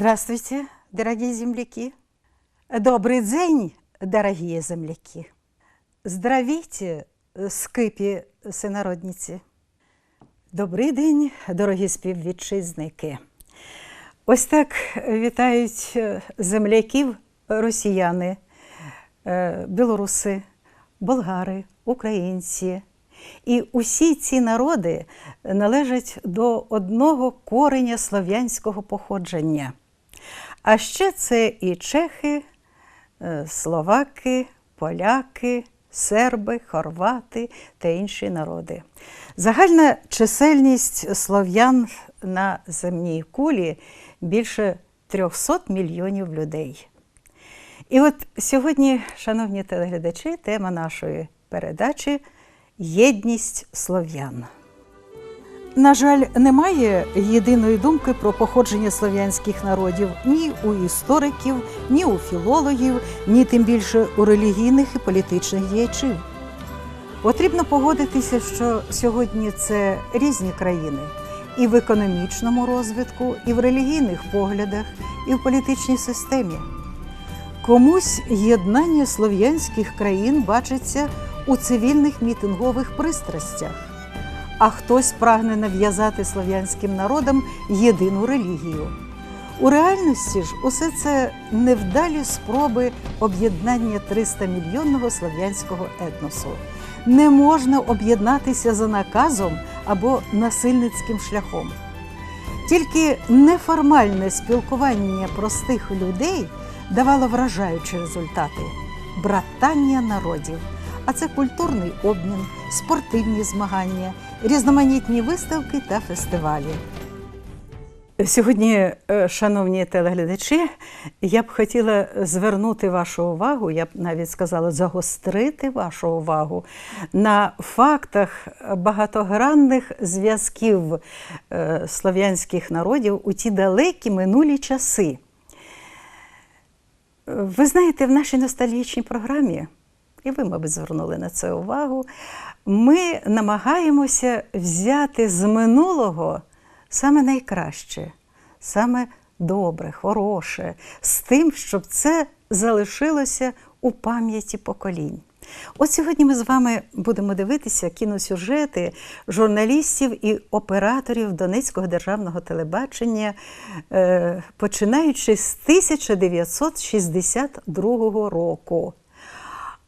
Здравствуйте, дорогие земляки! Добрый день, дорогие земляки! Здравійте, скипі синародниці! Добрий день, дорогі співвітчизники! Ось так вітають е, земляків росіяни, е, білоруси, болгари, українці. І усі ці народи належать до одного кореня слов'янського походження. А ще це і чехи, е, словаки, поляки, серби, хорвати та інші народи. Загальна чисельність слов'ян на земній кулі більше 300 мільйонів людей. І от сьогодні, шановні телеглядачі, тема нашої передачі єдність слов'ян. На жаль, немає єдиної думки про походження слов'янських народів ні у істориків, ні у філологів, ні тим більше у релігійних і політичних діячів. Потрібно погодитися, що сьогодні це різні країни і в економічному розвитку, і в релігійних поглядах, і в політичній системі. Комусь єднання слов'янських країн бачиться у цивільних мітингових пристрастях, а хтось прагне нав'язати слов'янським народам єдину релігію. У реальності ж усе це невдалі спроби об'єднання 300 мільйонного слов'янського етносу. Не можна об'єднатися за наказом або насильницьким шляхом. Тільки неформальне спілкування простих людей давало вражаючі результати братання народів. А це культурний обмін, спортивні змагання, різноманітні виставки та фестивалі. Сьогодні, е, шановні телеглядачі, я б хотіла звернути вашу увагу, я б навіть сказала, загострити вашу увагу на фактах багатогранних зв'язків е, слов'янських народів у ті далекі минулі часи. Ви знаєте, в нашій ностальгічній програмі, і ви, мабуть, звернули на це увагу, ми намагаємося взяти з минулого саме найкраще, саме добре, хороше, з тим, щоб це залишилося у пам'яті поколінь. От сьогодні ми з вами будемо дивитися кіносюжети журналістів і операторів Донецького державного телебачення, е, починаючи з 1962 року.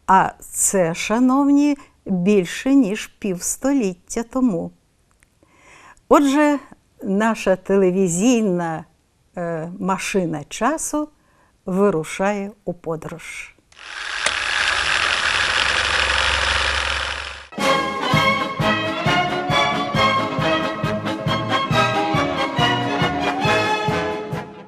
А це, шановні, більше ніж півстоліття тому. Отже, наша телевізійна е, машина часу вирушає у подорож.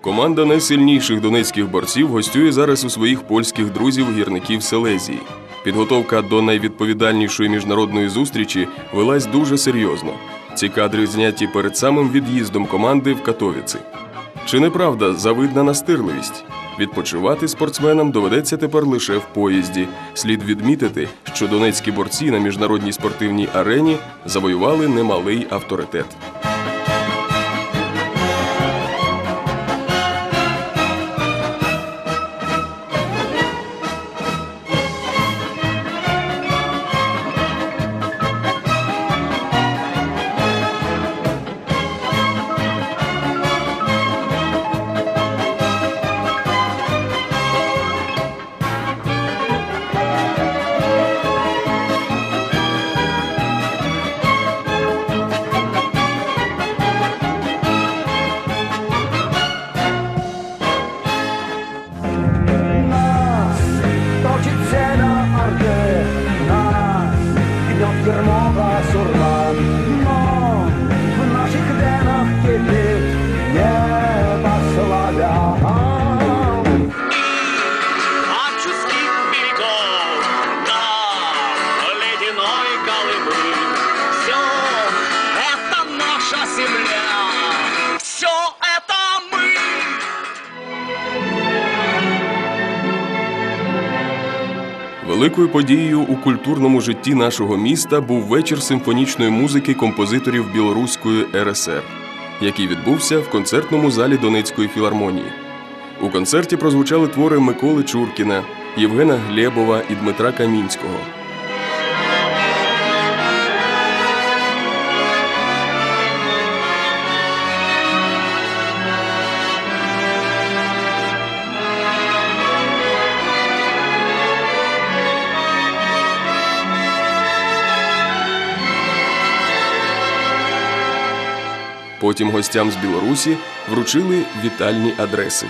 Команда найсильніших донецьких борців гостює зараз у своїх польських друзів гірників Селезії. Підготовка до найвідповідальнішої міжнародної зустрічі велась дуже серйозно. Ці кадри зняті перед самим від'їздом команди в Катовіці. Чи не правда завидна настирливість? Відпочивати спортсменам доведеться тепер лише в поїзді. Слід відмітити, що донецькі борці на міжнародній спортивній арені завоювали немалий авторитет. germopa surban Великою подією у культурному житті нашого міста був вечір симфонічної музики композиторів Білоруської РСР. який відбувся в концертному залі Донецької філармонії. У концерті прозвучали твори Миколи Чуркіна, Євгена Глєбова і Дмитра Камінського. Потім гостям з Білорусі вручили вітальні адреси.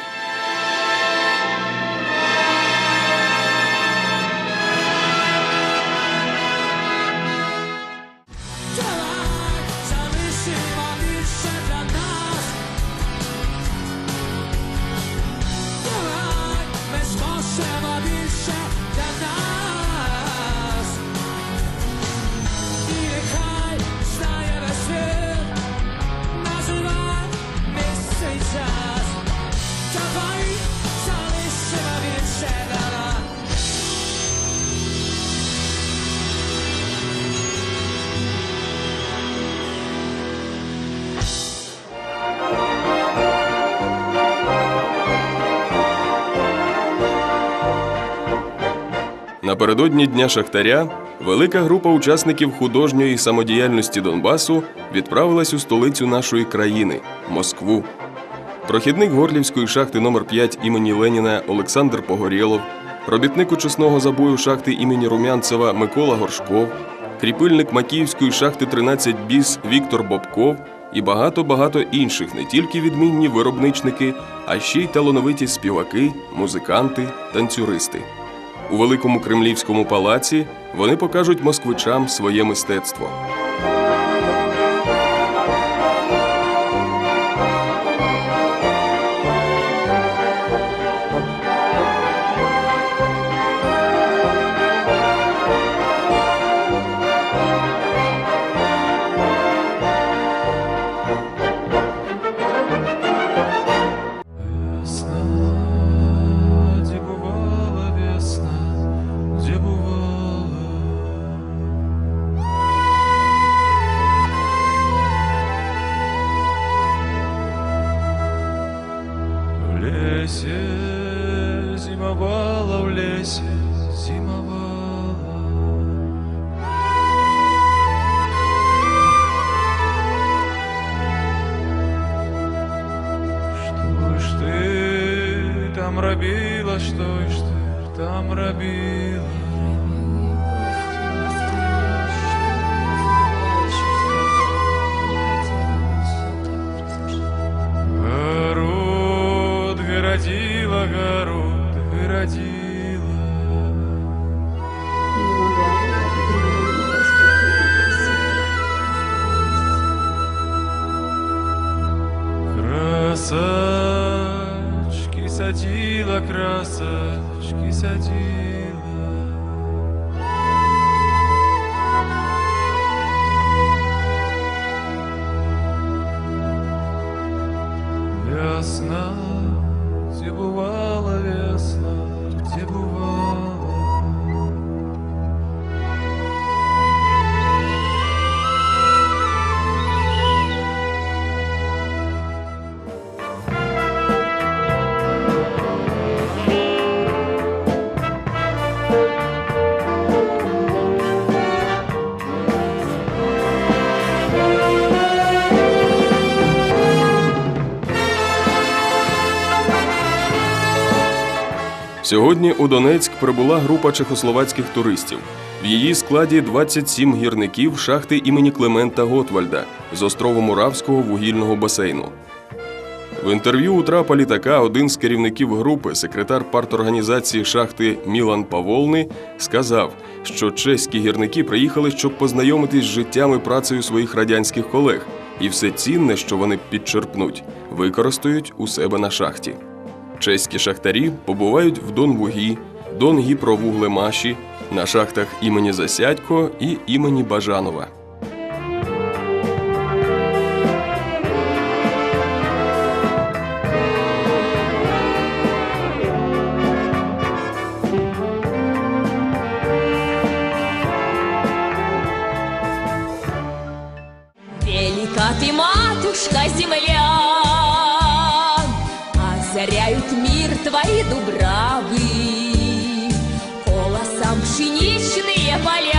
Напередодні Дня Шахтаря велика група учасників художньої самодіяльності Донбасу відправилась у столицю нашої країни Москву. Прохідник Горлівської шахти номер 5 імені Леніна Олександр Погорєлов, робітник очисного забою шахти імені Румянцева Микола Горшков, кріпильник Макіївської шахти 13 біс Віктор Бобков і багато-багато інших не тільки відмінні виробничники, а ще й талановиті співаки, музиканти, танцюристи. У великому кремлівському палаці вони покажуть москвичам своє мистецтво. Робила, что ж ты там робила? said you. Сьогодні у Донецьк прибула група чехословацьких туристів. В її складі 27 гірників шахти імені Клемента Готвальда з острову Муравського вугільного басейну. В інтерв'ю у трапа літака один з керівників групи, секретар парторганізації шахти Мілан Паволни, сказав, що чеські гірники приїхали, щоб познайомитись з життям і працею своїх радянських колег, і все цінне, що вони підчерпнуть, використають у себе на шахті. Чеські шахтарі побувають в Донвугі, Донгіпровуглемаші, на шахтах імені Засядько і імені Бажанова. Мир твои дубравы, колосом пшеничные поля,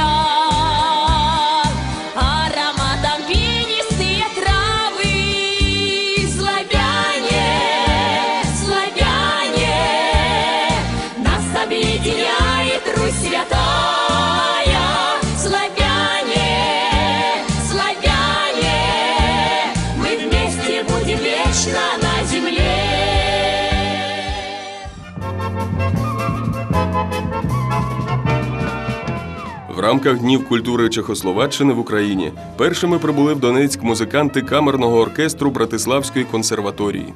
рамках Днів культури Чехословаччини в Україні першими прибули в Донецьк музиканти камерного оркестру Братиславської консерваторії.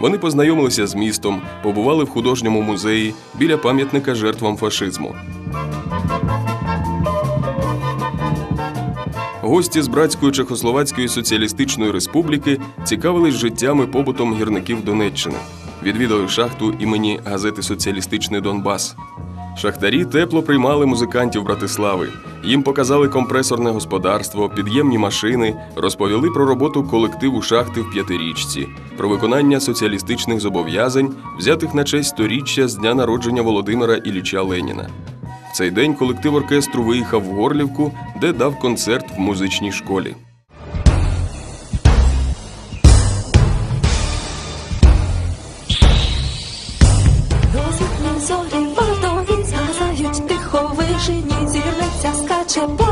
Вони познайомилися з містом, побували в художньому музеї біля пам'ятника жертвам фашизму. Гості з братської Чехословацької соціалістичної республіки цікавились життям і побутом гірників Донеччини. Відвідали шахту імені газети Соціалістичний Донбас. Шахтарі тепло приймали музикантів Братислави. Їм показали компресорне господарство, під'ємні машини, розповіли про роботу колективу шахти в п'ятирічці, про виконання соціалістичних зобов'язань, взятих на честь сторіччя з дня народження Володимира Ілліча Леніна. В цей день колектив оркестру виїхав в Горлівку, де дав концерт в музичній школі. тихо вишені, зірниця скаче по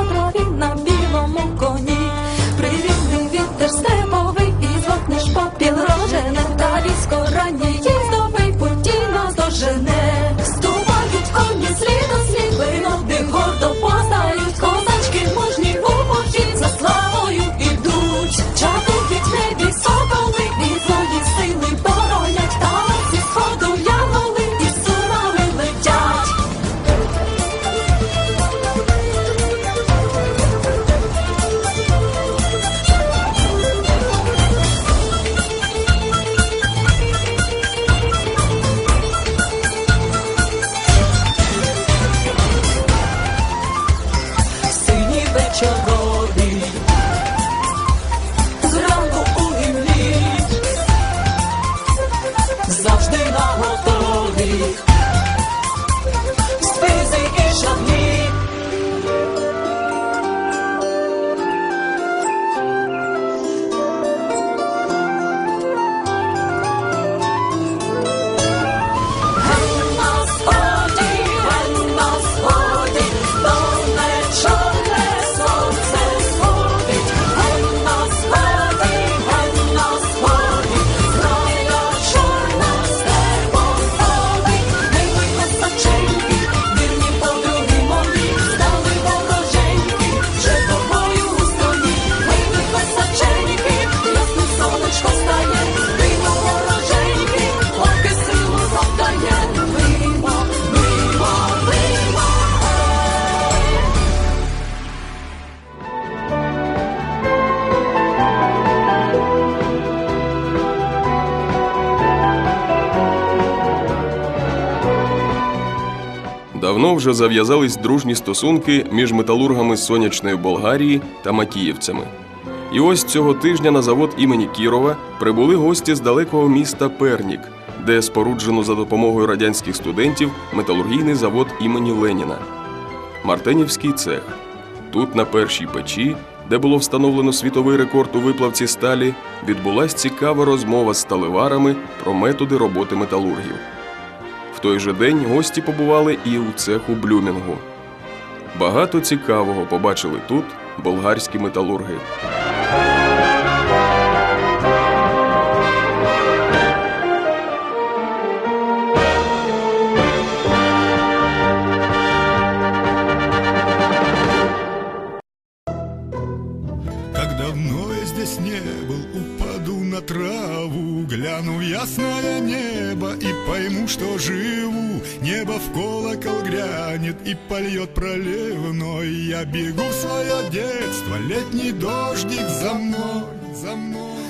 your. Давно вже зав'язались дружні стосунки між металургами сонячної Болгарії та макіївцями. І ось цього тижня на завод імені Кірова прибули гості з далекого міста Пернік, де споруджено за допомогою радянських студентів металургійний завод імені Леніна. Мартенівський цех. Тут, на першій печі, де було встановлено світовий рекорд у виплавці сталі, відбулась цікава розмова з сталеварами про методи роботи металургів. В той же день гості побували і у цеху Блюмінгу. Багато цікавого побачили тут болгарські металурги. Польет проливной. Я бегу в свое детство, летний дождик за мной, за мной.